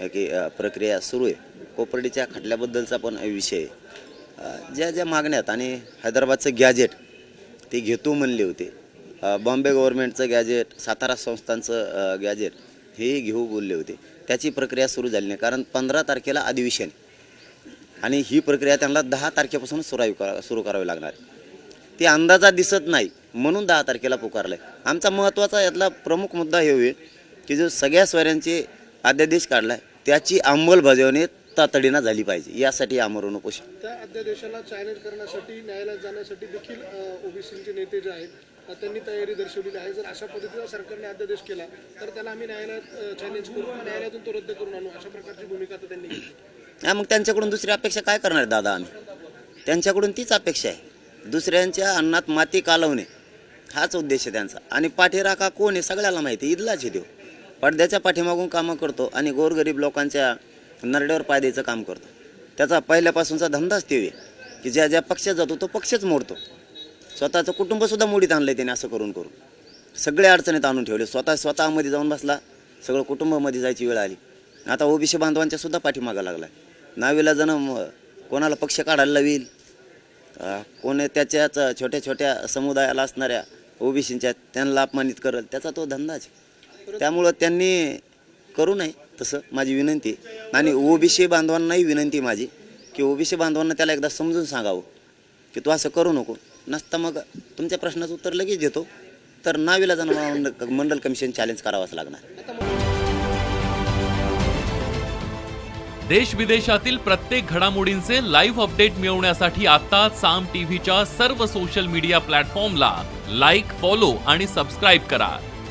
की प्रक्रिया सुरू आहे. कोपर्डीच्या खटल्याबद्दलचा पण विषय ज्या ज्या मागण्या आहेत आणि हैदराबादचं गॅजेट ते घेतो म्हणले होते. बॉम्बे गव्हर्नमेंटचं गॅजेट सातारा संस्थांचं गॅजेट हे घेऊ बोलले होते. त्याची प्रक्रिया सुरू झाली नाही कारण पंधरा तारखेला अधिवेशन आणि ही प्रक्रिया त्यांना दहा तारखेपासून सुरू करा सुरू करावी लागणार ती अंदाजात दिसत नाही म्हणून दहा तारखेला पुकारलं आहे आमचा महत्त्वाचा यातला प्रमुख मुद्दा हे होईल की जो सगळ्या स्वऱ्यांचे अध्यादेश काढला आहे त्याची अंमलबजावणी तातडीनं झाली पाहिजे. यासाठी आमरण उपोषण. त्या अध्यादेशाला चॅलेंज करण्यासाठी न्यायालयात जाण्यासाठी देखील ओबीसीचे नेते जे आहेत त्यांनी तयारी दर्शवलेली आहे. जर अशा पद्धतीचा सरकारने अध्यादेश केला तर त्याला आम्ही न्यायालयात चॅलेंज करू न्यायालयातून तो रद्द करून आणू. अशा प्रकारची भूमिका आता त्यांनी घेतली. मग त्यांच्याकडून दुसरी अपेक्षा काय करणार दादा आम्ही? त्यांच्याकडून तीच अपेक्षा आहे. दुसऱ्यांच्या अन्नात माती कालवणे हाच उद्देश आहे त्यांचा. आणि पाठीराखा कोण आहे सगळ्याला माहिती आहे. देव पडद्याच्या पाठीमागून कामं करतो आणि गोरगरीब लोकांच्या नरड्यावर पाय द्यायचं काम करतो. त्याचा पहिल्यापासूनचा धंदाच ते आहे की ज्या ज्या पक्षात जातो तो पक्षच मोडतो. स्वतःचं कुटुंबसुद्धा मोडीत आणलं आहे त्याने असं करून करून. सगळे अडचणीत आणून ठेवले. स्वतः स्वतःमध्ये जाऊन बसला सगळं कुटुंबामध्ये जायची वेळ आली. आता ओबीसी बांधवांच्या सुद्धा पाठीमागा लागला नावीला जण कोणाला पक्ष काढायला लावील? कोणी त्याच्याच छोट्या छोट्या समुदायाला असणाऱ्या ओबीसींच्या त्यांना अपमानित करेल त्याचा तो धंदाच आहे. त्यामुळं त्यांनी करू नये तसं माझी विनंती आहे. आणि ओबीसी बांधवांनाही विनंती आहे माझी की ओबीसी बांधवांना त्याला एकदा समजून सांगावं की तू असं करू नको. नसता मग तुमच्या प्रश्नाचं उत्तर लगेच देतो. तर नाविला जण मंडल कमिशन चॅलेंज करावंच लागणार. देश विदेशातील प्रत्येक घडामोडींचे लाईव्ह अपडेट मिळवण्यासाठी आता साम टीव्हीच्या सर्व सोशल मीडिया प्लॅटफॉर्मला लाईक फॉलो आणि सबस्क्राईब करा.